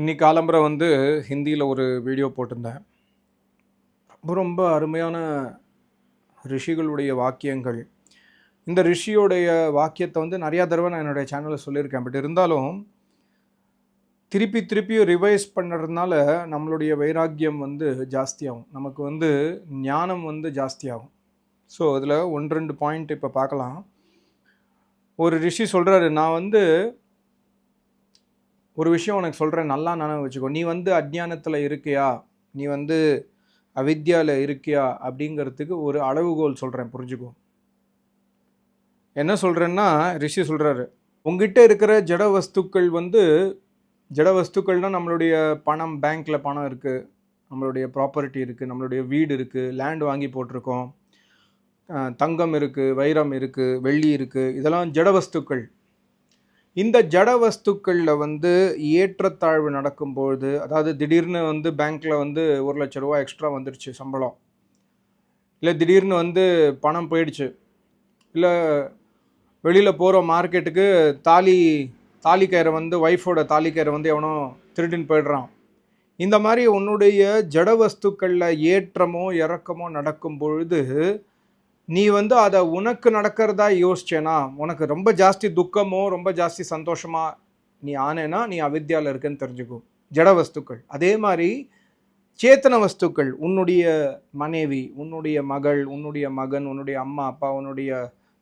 இன்றைக்கி காலம்புரை வந்து ஹிந்தியில் ஒரு வீடியோ போட்டிருந்தேன். ரொம்ப ரொம்ப அருமையான ரிஷிகளுடைய வாக்கியங்கள். இந்த ரிஷியோடைய வாக்கியத்தை வந்து நிறையா தடவை நான் என்னுடைய சேனலில் சொல்லியிருக்கேன். பட் இருந்தாலும் திருப்பி திருப்பியும் ரிவைஸ் பண்ணுறதுனால நம்மளுடைய வைராக்கியம் வந்து ஜாஸ்தியாகும். நமக்கு வந்து ஞானம் வந்து ஜாஸ்தியாகும். ஸோ அதில் ஒன்று ரெண்டு பாயிண்ட் இப்போ பார்க்கலாம். ஒரு ரிஷி சொல்கிறாரு நான் வந்து ஒரு விஷயம் உனக்கு சொல்கிறேன் நல்லா நினைவு வச்சுக்கோ. நீ வந்து அஜ்ஞானத்தில் இருக்கியா? நீ வந்து அவித்யாவில் இருக்கியா? அப்படிங்கிறதுக்கு ஒரு அளவுகோல் சொல்கிறேன் புரிஞ்சுக்கோ. என்ன சொல்கிறேன்னா ரிஷி சொல்கிறாரு உங்ககிட்ட இருக்கிற ஜட வஸ்துக்கள் வந்து ஜட வஸ்துக்கள்னால் நம்மளுடைய பணம் பேங்க்கில் பணம் இருக்குது நம்மளுடைய ப்ராப்பர்ட்டி இருக்குது நம்மளுடைய வீடு இருக்குது லேண்ட் வாங்கி போட்டிருக்கோம் தங்கம் இருக்குது வைரம் இருக்குது வெள்ளி இருக்குது இதெல்லாம் ஜட வஸ்துக்கள். இந்த ஜட வஸ்துக்களில் வந்து ஏற்றத்தாழ்வு நடக்கும்பொழுது அதாவது திடீர்னு வந்து பேங்க்கில் வந்து ஒரு லட்ச ரூபா எக்ஸ்ட்ரா வந்துடுச்சு சம்பளம். இல்லை திடீர்னு வந்து பணம் போயிடுச்சு. இல்லை வெளியில் போகிற மார்க்கெட்டுக்கு தாலி தாலி கயிறை வந்து ஒய்ஃபோட தாலி கயிறை வந்து எவனோ திருடின்னு போயிடுறான். இந்த மாதிரி உன்னுடைய ஜட வஸ்துக்களில் ஏற்றமோ இறக்கமோ நடக்கும் பொழுது நீ வந்து அதை உனக்கு நடக்கிறதா யோசிச்சேனா உனக்கு ரொம்ப ஜாஸ்தி துக்கமோ ரொம்ப ஜாஸ்தி சந்தோஷமா நீ ஆனேனா நீ அவித்யாவில் இருக்குன்னு தெரிஞ்சுக்கும் ஜட வஸ்துக்கள். அதே மாதிரி சேத்தன வஸ்துக்கள். உன்னுடைய மனைவி உன்னுடைய மகள் உன்னுடைய மகன் உன்னுடைய அம்மா அப்பா உன்னுடைய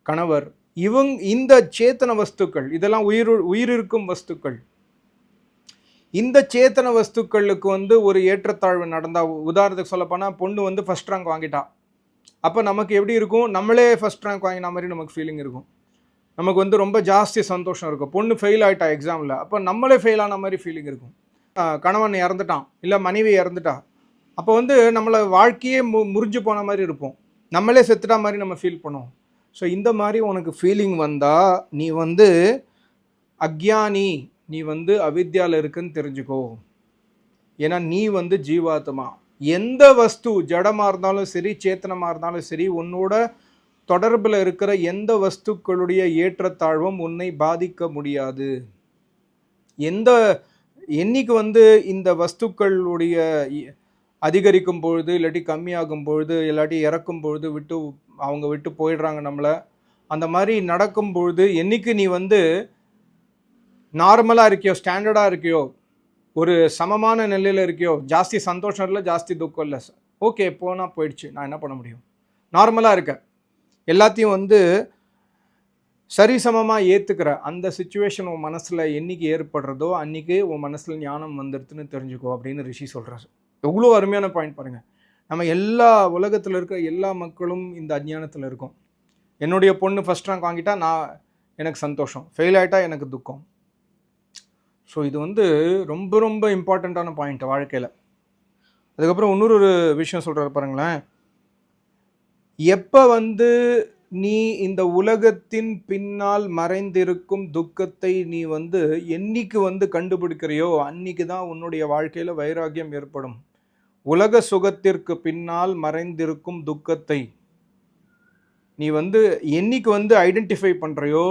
கணவர் இவங் இந்த சேத்தன வஸ்துக்கள் இதெல்லாம் உயிர் உயிரிருக்கும் வஸ்துக்கள். இந்த சேத்தன வஸ்துக்களுக்கு வந்து ஒரு ஏற்றத்தாழ்வு நடந்தால் உதாரணத்துக்கு சொல்லப்போனால் பொண்ணு வந்து ஃபஸ்ட் ரேங்க் வாங்கிட்டா. அப்போ நமக்கு எப்படி இருக்கும்? நம்மளே ஃபஸ்ட் ரேங்க் வாங்கின மாதிரி நமக்கு ஃபீலிங் இருக்கும். நமக்கு வந்து ரொம்ப ஜாஸ்தி சந்தோஷம் இருக்கும். பொண்ணு ஃபெயில் ஆகிட்டா எக்ஸாமில் அப்போ நம்மளே ஃபெயில் ஆன மாதிரி ஃபீலிங் இருக்கும். கணவன் இறந்துட்டான். இல்லை மனைவி இறந்துட்டா. அப்போ வந்து நம்மளை வாழ்க்கையே மு முறிஞ்சு போன மாதிரி இருப்போம். நம்மளே செத்துட்டா மாதிரி நம்ம ஃபீல் பண்ணுவோம். ஸோ இந்த மாதிரி உனக்கு ஃபீலிங் வந்தால் நீ வந்து அக்ஞானி நீ வந்து அவித்யாவில் இருக்குன்னு தெரிஞ்சுக்கோ. ஏன்னா நீ வந்து ஜீவாத்மா. எந்த வஸ்து ஜடமாக இருந்தாலும் சரி சேத்தனமாக இருந்தாலும் சரி உன்னோட தொடர்பில் இருக்கிற எந்த வஸ்துக்களுடைய ஏற்றத்தாழ்வும் உன்னை பாதிக்க முடியாது. எந்த என்னைக்கு வந்து இந்த வஸ்துக்களுடைய அதிகரிக்கும் பொழுது இல்லாட்டி கம்மியாகும் பொழுது இல்லாட்டி இறக்கும் பொழுது விட்டு அவங்க விட்டு போயிடுறாங்க நம்மளை அந்த மாதிரி நடக்கும் பொழுது என்றைக்கு நீ வந்து நார்மலாக இருக்கியோ ஸ்டாண்டர்டாக இருக்கியோ ஒரு சமமான நிலையில் இருக்கியோ ஜாஸ்தி சந்தோஷம் இல்லை ஜாஸ்தி துக்கம் இல்லை ஓகே போனால் போயிடுச்சு. நான் என்ன பண்ண முடியும்? நார்மலாக இருக்க. எல்லாத்தையும் வந்து சரிசமமாக ஏற்றுக்கிற அந்த சுச்சுவேஷன் உன் மனசில் என்னைக்கு ஏற்படுறதோ அன்றைக்கி உன் மனசில் ஞானம் வந்துடுதுன்னு தெரிஞ்சுக்கோ அப்படின்னு ரிஷி சொல்கிறார் எவ்வளோ அருமையான பாயிண்ட் பாருங்கள் நம்ம எல்லா உலகத்தில் இருக்கிற எல்லா மக்களும் இந்த அஞ்ஞானத்தில் இருக்கோம். என்னுடைய பொண்ணு ஃபஸ்ட் ரேங்க் வாங்கிட்டா நான் எனக்கு சந்தோஷம். ஃபெயில் ஆகிட்டா எனக்கு துக்கம். ஸோ இது வந்து ரொம்ப ரொம்ப இம்பார்ட்டண்ட்டான பாயிண்ட் வாழ்க்கையில். அதுக்கப்புறம் இன்னொரு ஒரு விஷயம் சொல்கிறாரு பாருங்களேன். எப்போ வந்து நீ இந்த உலகத்தின் பின்னால் மறைந்திருக்கும் துக்கத்தை நீ வந்து என்னைக்கு வந்து கண்டுபிடிக்கிறையோ அன்னைக்கு தான் உன்னுடைய வாழ்க்கையில் வைராக்கியம் ஏற்படும். உலக சுகத்திற்கு பின்னால் மறைந்திருக்கும் துக்கத்தை நீ வந்து என்னைக்கு வந்து ஐடென்டிஃபை பண்ணுறையோ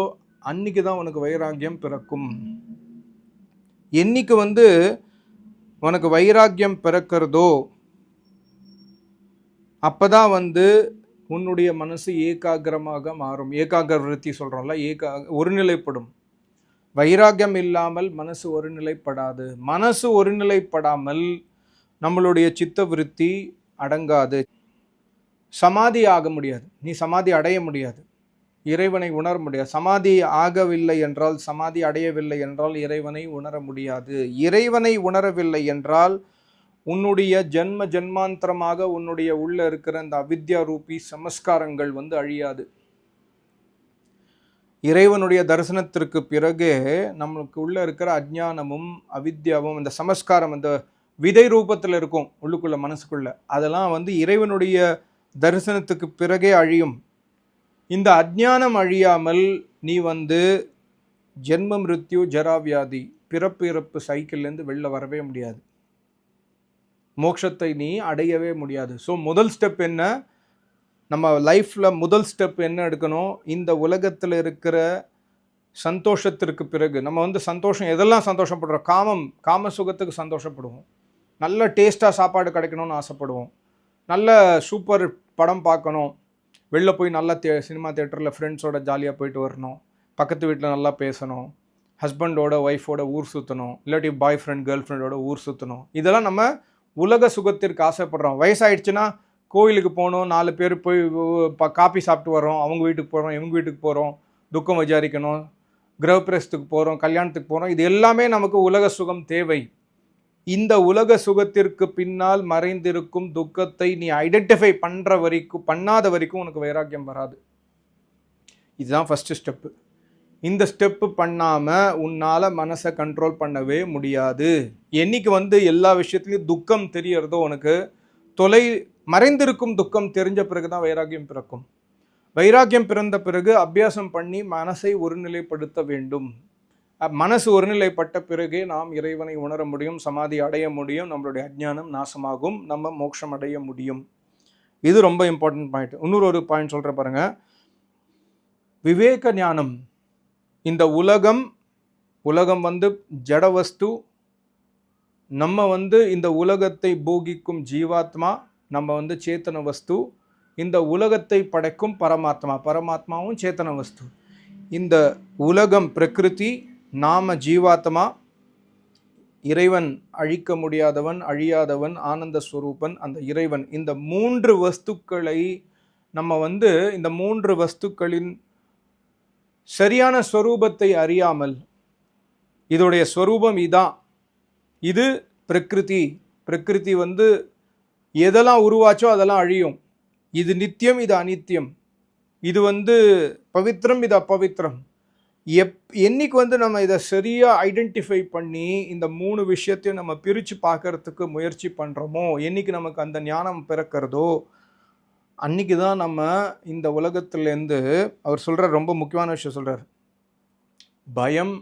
அன்னைக்கு தான் உனக்கு வைராக்கியம் பிறக்கும். என்னைக்கு வந்து உனக்கு வைராக்கியம் பிறக்கிறதோ அப்பதான் வந்து உன்னுடைய மனசு ஏகாகிரமாக மாறும். ஏகாகிர விருத்தி சொல்கிறோம்ல ஏகா ஒருநிலைப்படும். வைராக்கியம் இல்லாமல் மனசு ஒருநிலைப்படாது. மனசு ஒருநிலைப்படாமல் நம்மளுடைய சித்த விருத்தி அடங்காது. சமாதி ஆக முடியாது. நீ சமாதி அடைய முடியாது. இறைவனை உணர முடியாது. சமாதி ஆகவில்லை என்றால் சமாதி அடையவில்லை என்றால் இறைவனை உணர முடியாது. இறைவனை உணரவில்லை என்றால் உன்னுடைய ஜென்ம ஜென்மாந்தரமாக உன்னுடைய உள்ள இருக்கிற அந்த அவித்யா ரூபி சமஸ்காரங்கள் வந்து அழியாது. இறைவனுடைய தரிசனத்திற்கு பிறகு நம்மளுக்கு உள்ளே இருக்கிற அஜ்ஞானமும் அவித்யாவும் அந்த சமஸ்காரம் அந்த விதை ரூபத்தில் இருக்கும் உள்ளுக்குள்ள மனசுக்குள்ள. அதெல்லாம் வந்து இறைவனுடைய தரிசனத்துக்கு பிறகே அழியும். இந்த அஜ்ஞானம் அழியாமல் நீ வந்து ஜென்ம மிருத்யு ஜராவியாதி பிறப்பு இறப்பு சைக்கிள்லேருந்து வெளில வரவே முடியாது. மோட்சத்தை நீ அடையவே முடியாது. ஸோ முதல் ஸ்டெப் என்ன? நம்ம லைஃப்பில் முதல் ஸ்டெப் என்ன எடுக்கணும்? இந்த உலகத்தில் இருக்கிற சந்தோஷத்திற்கு பிறகு நம்ம வந்து சந்தோஷம் எதெல்லாம் சந்தோஷப்படுறோம்? காமம் காம சுகத்துக்கு சந்தோஷப்படுவோம். நல்ல டேஸ்ட்டாக சாப்பாடு கிடைக்கணும்னு ஆசைப்படுவோம். நல்ல சூப்பர் படம் பார்க்கணும். வெளில போய் நல்லா தே சினிமா தேட்டரில் ஃப்ரெண்ட்ஸோட ஜாலியாக போயிட்டு வரணும். பக்கத்து வீட்டில் நல்லா பேசணும். ஹஸ்பண்டோட ஒய்ஃபோட ஊர் சுற்றணும் இல்லாட்டி பாய் ஃப்ரெண்ட் கேர்ள் ஃப்ரெண்டோட ஊர் சுற்றணும் இதெல்லாம் நம்ம உலக சுகத்திற்கு ஆசைப்படுறோம். வயசாயிடுச்சுன்னா கோயிலுக்கு போகணும். நாலு பேர் போய் ப காப்பி சாப்பிட்டு வரோம் அவங்க வீட்டுக்கு போகிறோம் இவங்க வீட்டுக்கு போகிறோம் துக்கம் விசாரிக்கணும். கிரகப்பிரசத்துக்கு போகிறோம் கல்யாணத்துக்கு போகிறோம் இது எல்லாமே நமக்கு உலக சுகம் தேவை. இந்த உலக சுகத்திற்கு பின்னால் மறைந்திருக்கும் துக்கத்தை நீ ஐடென்டிஃபை பண்ணுற வரைக்கும் பண்ணாத வரைக்கும் உனக்கு வைராக்கியம் வராது. இதுதான் ஃபஸ்ட்டு ஸ்டெப்பு இந்த ஸ்டெப்பு பண்ணாமல் உன்னால் மனசை கண்ட்ரோல் பண்ணவே முடியாது. என்னைக்கு வந்து எல்லா விஷயத்துலையும் துக்கம் தெரியறதோ உனக்கு தொலை மறைந்திருக்கும் துக்கம் தெரிஞ்ச பிறகு தான் வைராக்கியம் பிறக்கும். வைராக்கியம் பிறந்த பிறகு அபியாசம் பண்ணி மனசை ஒருநிலைப்படுத்த வேண்டும். மனசு ஒருநிலைப்பட்ட பிறகே நாம் இறைவனை உணர முடியும் சமாதி அடைய முடியும் நம்மளுடைய அஜ்ஞானம் நாசமாகும் நம்ம மோட்சம் அடைய முடியும். இது ரொம்ப இம்பார்ட்டன்ட் பாயிண்ட் இன்னொரு ஒரு பாயிண்ட் சொல்கிற பாருங்க. விவேக ஞானம். இந்த உலகம் உலகம் வந்து ஜட வஸ்து. நம்ம வந்து இந்த உலகத்தை போகிக்கும் ஜீவாத்மா நம்ம வந்து சேத்தன வஸ்து. இந்த உலகத்தை படைக்கும் பரமாத்மா. பரமாத்மாவும் சேத்தன வஸ்து. இந்த உலகம் பிரகிருதி நாம ஜீவாத்மா இறைவன் அழிக்க முடியாதவன் அழியாதவன் ஆனந்த ஸ்வரூபன் அந்த இறைவன். இந்த மூன்று வஸ்துக்களை நம்ம வந்து இந்த மூன்று வஸ்துக்களின் சரியான ஸ்வரூபத்தை அறியாமல் இதோடைய ஸ்வரூபம் இதான். இது பிரகிருதி. பிரகிருதி வந்து எதெல்லாம் உருவாச்சோ அதெல்லாம் அழியும். இது நித்தியம் இது அனித்தியம். இது வந்து பவித்திரம் இது அப்பவித்திரம் எப் என்னைக்கு வந்து நம்ம இதை சரியாக ஐடென்டிஃபை பண்ணி இந்த மூணு விஷயத்தையும் நம்ம பிரித்து பார்க்கறதுக்கு முயற்சி பண்ணுறோமோ என்னைக்கு நமக்கு அந்த ஞானம் பிறக்கிறதோ அன்னைக்கு தான் நம்ம இந்த உலகத்துலேருந்து அவர் சொல்கிற ரொம்ப முக்கியமான விஷயம் சொல்கிறார் பயம்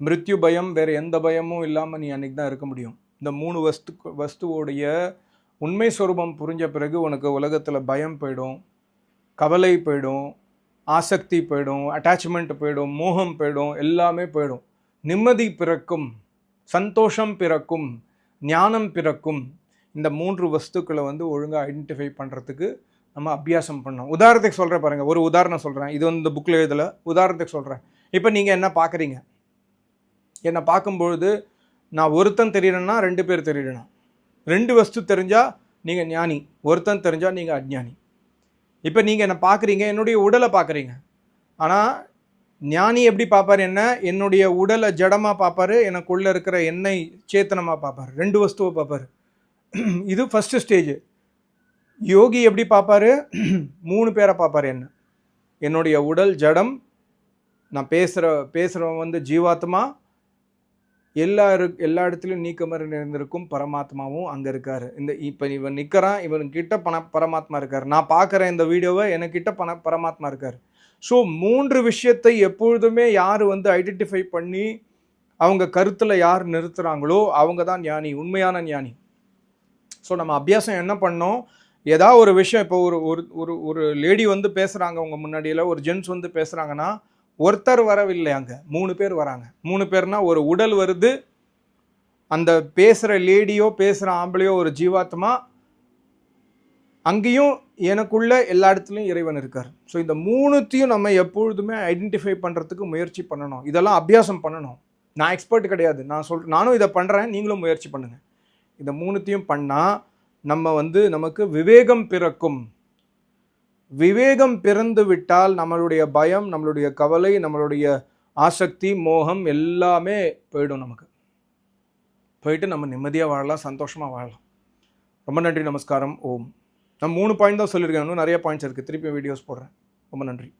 மிருத்யு பயம் வேறு எந்த பயமும் இல்லாமல் நீ அன்றைக்கி தான் இருக்க முடியும். இந்த மூணு வஸ்து வஸ்துவோடைய உண்மை ஸ்வரூபம் புரிஞ்ச பிறகு உனக்கு உலகத்தில் பயம் போயிடும் கவலை போயிடும் ஆசக்தி போயிடும் அட்டாச்மெண்ட் போயிடும் மோகம் போயிடும் எல்லாமே போயிடும். நிம்மதி பிறக்கும் சந்தோஷம் பிறக்கும் ஞானம் பிறக்கும். இந்த மூன்று வஸ்துக்களை வந்து ஒழுங்காக ஐடென்டிஃபை பண்ணுறதுக்கு நம்ம அபியாசம் பண்ணோம் உதாரணத்துக்கு சொல்கிறேன் பாருங்கள் ஒரு உதாரணம் சொல்கிறேன் இது வந்து இந்த புக்கில் எழுதலை. உதாரணத்துக்கு சொல்கிறேன் இப்போ நீங்கள் என்ன பார்க்குறீங்க என்னை பார்க்கும்பொழுது நான் ஒருத்தன் தெரியணும்னா ரெண்டு பேர் தெரியணும் ரெண்டு வஸ்து தெரிஞ்சால் நீங்கள் ஞானி. ஒருத்தன் தெரிஞ்சால் நீங்கள் அஜ்ஞானி. இப்போ நீங்கள் என்னை பார்க்குறீங்க என்னுடைய உடலை பார்க்குறீங்க ஆனால் ஞானி எப்படி பார்ப்பார் என்ன? என்னுடைய உடலை ஜடமாக பார்ப்பாரு எனக்குள்ளே இருக்கிற எண்ணெய் சேத்தனமாக பார்ப்பார் ரெண்டு வஸ்துவை பார்ப்பார் இது ஃபஸ்ட்டு ஸ்டேஜ் யோகி எப்படி பார்ப்பாரு மூணு பேரை பார்ப்பார் என்ன? என்னுடைய உடல் ஜடம் நான் பேசுகிற பேசுகிறவன் வந்து ஜீவாத்மா எல்லாரு எல்லா இடத்துலையும் நீக்கமர நிறைந்திருக்கும் பரமாத்மாவும் அங்கே இருக்கார். இந்த இப்போ இவன் நிற்கிறான் இவன் கிட்ட பண பரமாத்மா இருக்கார். நான் பார்க்குறேன் இந்த வீடியோவை எனக்கிட்ட பண பரமாத்மா இருக்கார். ஸோ மூன்று விஷயத்தை எப்பொழுதுமே யார் வந்து ஐடென்டிஃபை பண்ணி அவங்க கருத்தில் யார் நிறுத்துகிறாங்களோ அவங்க தான் ஞானி உண்மையான ஞானி. ஸோ நம்ம அபியாசம் என்ன பண்ணோம்? ஏதாவது ஒரு விஷயம் இப்போ ஒரு ஒரு ஒரு ஒரு லேடி வந்து பேசுகிறாங்க அவங்க முன்னாடியில் ஒரு ஜென்ஸ் வந்து பேசுகிறாங்கன்னா ஒருத்தர் வரவில்லை அங்கே. மூணு பேர் வராங்க. மூணு பேர்னா ஒரு உடல் வருது. அந்த பேசுகிற லேடியோ பேசுகிற ஆம்பளையோ ஒரு ஜீவாத்மா அங்கேயும் எனக்குள்ள எல்லா இடத்துலையும் இறைவன் இருக்கார். ஸோ இந்த மூணுத்தையும் நம்ம எப்பொழுதுமே ஐடென்டிஃபை பண்ணுறதுக்கு முயற்சி பண்ணணும். இதெல்லாம் அபியாசம் பண்ணணும். நான் எக்ஸ்பர்ட் கிடையாது. நான் சொல் நானும் இதை பண்ணுறேன் நீங்களும் முயற்சி பண்ணுங்கள் இந்த மூணுத்தையும் பண்ணால் நம்ம வந்து நமக்கு விவேகம் பிறக்கும். விவேகம் பிறந்து விட்டால் நம்மளுடைய பயம் நம்மளுடைய கவலை நம்மளுடைய ஆசக்தி மோகம் எல்லாமே போயிடும் நமக்கு. போயிட்டு நம்ம நிம்மதியாக வாழலாம் சந்தோஷமாக வாழலாம். ரொம்ப நன்றி நமஸ்காரம். ஓம். நான் மூணு பாயிண்ட் தான் சொல்லியிருக்கேன். இன்னும் நிறைய பாயிண்ட்ஸ் இருக்குது திருப்பி வீடியோஸ் போடுறேன். ரொம்ப நன்றி.